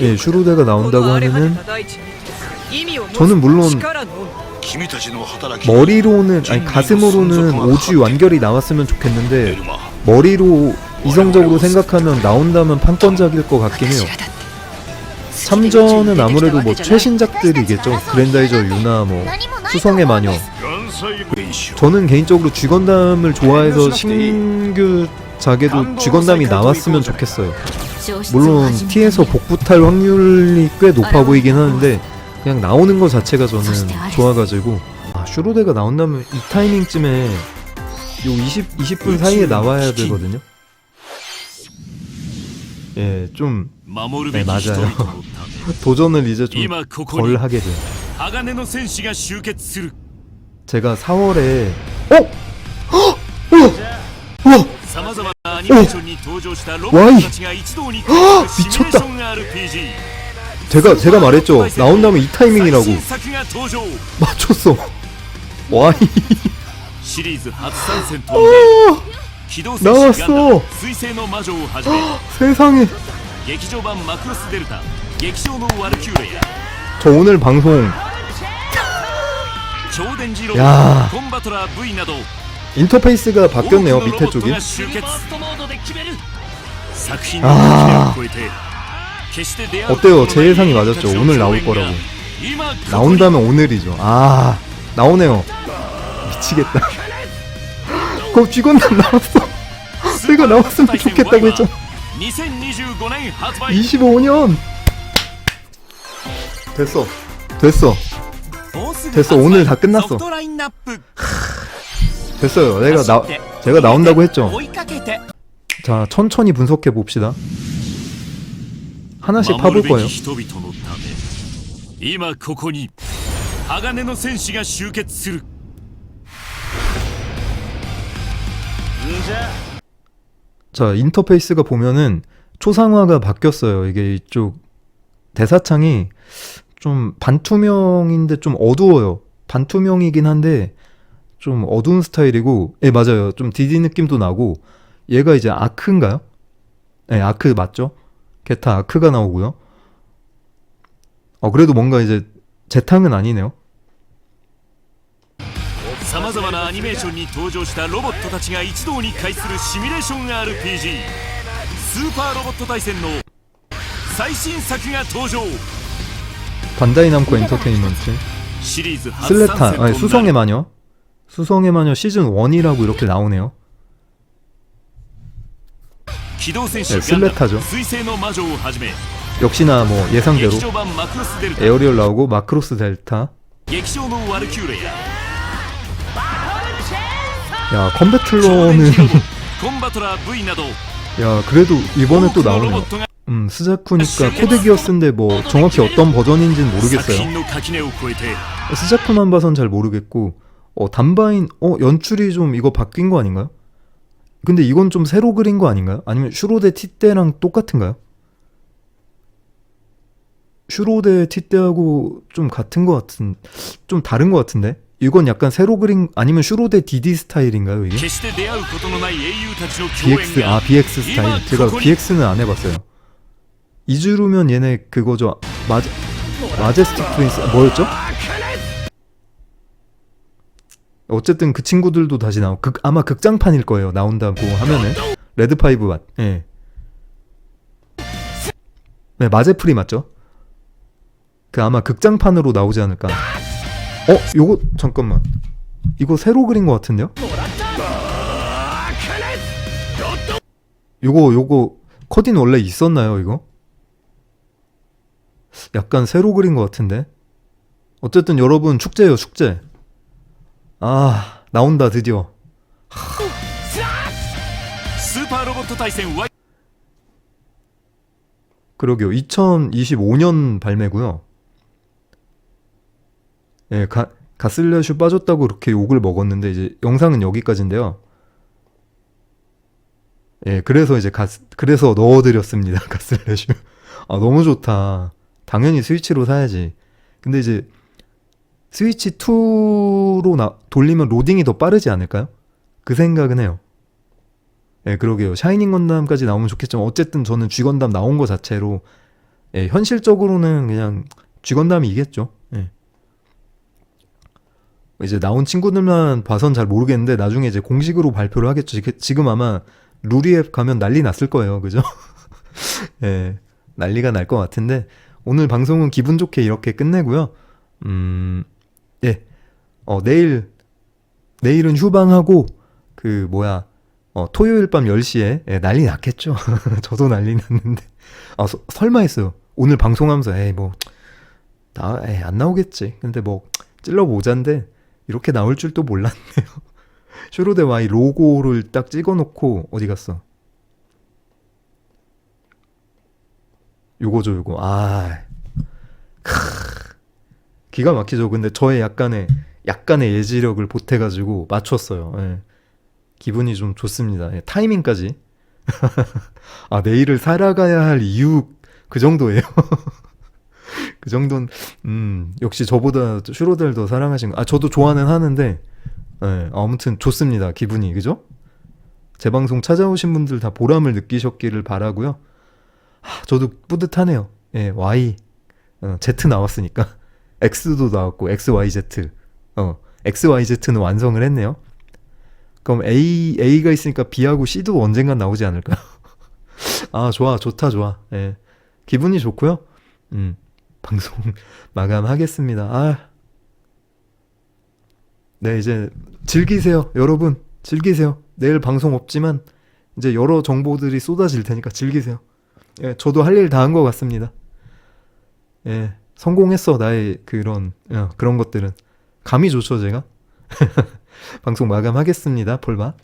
예, 슈로데가 나온다고 하면은 저는 물론 머리로는 아니 가슴으로는 오지 완결이 나왔으면 좋겠는데 머리로 이성적으로 생각하면 나온다면 판권작일 것 같긴 해요. 참전은 아무래도 뭐 최신작들이겠죠. 그랜다이저 유나 뭐 수성의 마녀. 저는 개인적으로 쥐건담을 좋아해서 신규 작에도 쥐건담이 나왔으면 좋겠어요. 물론 T에서 복붙할 확률이 꽤 높아 보이긴 하는데 그냥 나오는 것 자체가 저는 좋아가지고. 아, 슈로데가 나온다면 이 타이밍쯤에 요 20, 20분 사이에 나와야 되거든요. 예, 좀 네, 맞아요. 도전을 이제 좀 덜 하게 돼요. 제가 4월에 어? 어! 우와! 우와! 와이! 아! 미쳤다! 제가 제가 말했죠. 나온다면 이 타이밍이라고. 맞췄어. 와이! 아! 나왔어. 아! 세상에. 저 오늘 방송. 야. 인터페이스가 바뀌었네요 밑에 쪽이. 아. 어때요? 제 예상이 맞았죠? 오늘 나올 거라고. 나온다면 오늘이죠. 아 나오네요. 미치겠다. 그 쥐건담 나왔어. 내가 나왔으면 좋겠다고 했잖아. 25년. 됐어. 됐어. 됐어. 오늘 다 끝났어. 하... 됐어요. 내가 나 제가 나온다고 했죠. 자, 천천히 분석해 봅시다. 하나씩 파볼 거예요. 자, 인터페이스가 보면은 초상화가 바뀌었어요. 이게 이쪽 대사창이 좀 반투명인데 좀 어두워요. 반투명이긴 한데 좀 어두운 스타일이고 예 맞아요 좀 DD 느낌도 나고 얘가 이제 아크인가요? 네 아크 맞죠? 게타 아크가 나오고요 어 그래도 뭔가 이제 재탕은 아니네요 さまざまなアニメーションに登場したロボットたちが一堂に会するシミュレーション RPG スーパーロボット対戦の最新作が登場 반다이 남코 엔터테인먼트 シリーズ初 슬레타 参戦 아니 と 수성의 なる 마녀 수성의 마녀 시즌 1이라고 이렇게 나오네요. 네, 슬레타죠. 역시나 뭐 예상대로 에어리얼 나오고 마크로스 델타. 야 컴배틀러는 야 그래도 이번에 또 나오네요. 음 스자쿠니까 코드기어스인데 뭐 정확히 어떤 버전인지는 모르겠어요. 스자쿠만 봐선 잘 모르겠고 어, 단바인, 어, 연출이 좀 이거 바뀐 거 아닌가요? 근데 이건 좀 새로 그린 거 아닌가요? 아니면 슈로데 티떼랑 똑같은가요? 슈로데 티떼하고 좀 같은 거 같은, 좀 다른 거 같은데? 이건 약간 새로 그린 아니면 슈로데 디디 스타일인가요 이게? BX 아 BX 스타일 제가 BX는 안 해봤어요. 이즈루면 얘네 그거죠 마, 마제스틱 프린스 뭐였죠? 어쨌든 그 친구들도 다시 나오 극 아마 극장판일 거예요 나온다고 하면은 레드 파이브 맛 예. 네 마제프리 맞죠? 그 아마 극장판으로 나오지 않을까 어 요거 잠깐만 이거 새로 그린 것 같은데요? 요거 요거 커딘 원래 있었나요 이거? 약간 새로 그린 것 같은데 어쨌든 여러분 축제예요 축제 아 나온다 드디어 하... 그러게요 2025년 발매고요 예, 가, 가슬레슈 빠졌다고 그렇게 욕을 먹었는데 이제 영상은 여기까지인데요 예, 그래서 이제 가, 그래서 넣어드렸습니다. 가슬래슈. 아, 너무 좋다. 당연히 스위치로 사야지. 근데 이제 스위치 2로 나, 돌리면 로딩이 더 빠르지 않을까요? 그 생각은 해요. 예, 그러게요. 샤이닝 건담까지 나오면 좋겠지만 어쨌든 저는 G 건담 나온 거 자체로 예, 현실적으로는 그냥 쥐건담이 이겠죠. 예. 이제 나온 친구들만 봐선 잘 모르겠는데 나중에 이제 공식으로 발표를 하겠죠. 지- 지금 아마 루리앱 가면 난리 났을 거예요. 그죠? 예. 난리가 날 것 같은데 오늘 방송은 기분 좋게 이렇게 끝내고요. 음. 예. 어, 내일 내일은 휴방하고 그 뭐야? 어, 토요일 밤 10시에 예, 난리 났겠죠. 저도 난리 났는데. 아, 서- 설마 했어요. 오늘 방송하면서 에이 뭐 나, 에이, 안 나오겠지. 근데 뭐 찔러 보자인데 이렇게 나올 줄또 몰랐네요. 슈로데 와이 로고를 딱 찍어놓고 어디 갔어? 요거죠, 요거. 아, 크, 기가 막히죠. 근데 저의 약간의 약간의 예지력을 보태가지고 맞췄어요. 예. 기분이 좀 좋습니다. 예, 타이밍까지. 아, 내일을 살아가야 할 이유 그 정도예요. 그 정도는 음, 역시 저보다 슈로델 더 사랑하신 거. 아, 저도 좋아는 하는데 예, 아무튼 좋습니다. 기분이. 그죠? 제 방송 찾아오신 분들 다 보람을 느끼셨기를 바라고요. 하, 저도 뿌듯하네요. 예, Y 어, Z 나왔으니까 X도 나왔고 XYZ. 어, XYZ는 완성을 했네요. 그럼 A A가 있으니까 B하고 C도 언젠간 나오지 않을까요? 아, 좋아. 좋다. 좋아. 예. 기분이 좋고요. 음. 방송 마감하겠습니다. 아. 네, 이제 즐기세요. 여러분, 즐기세요. 내일 방송 없지만 이제 여러 정보들이 쏟아질 테니까 즐기세요. 예, 저도 할 일 다 한 것 같습니다. 예, 성공했어. 나의 그런 어, 그런 것들은 감이 좋죠, 제가. 방송 마감하겠습니다. 폴바.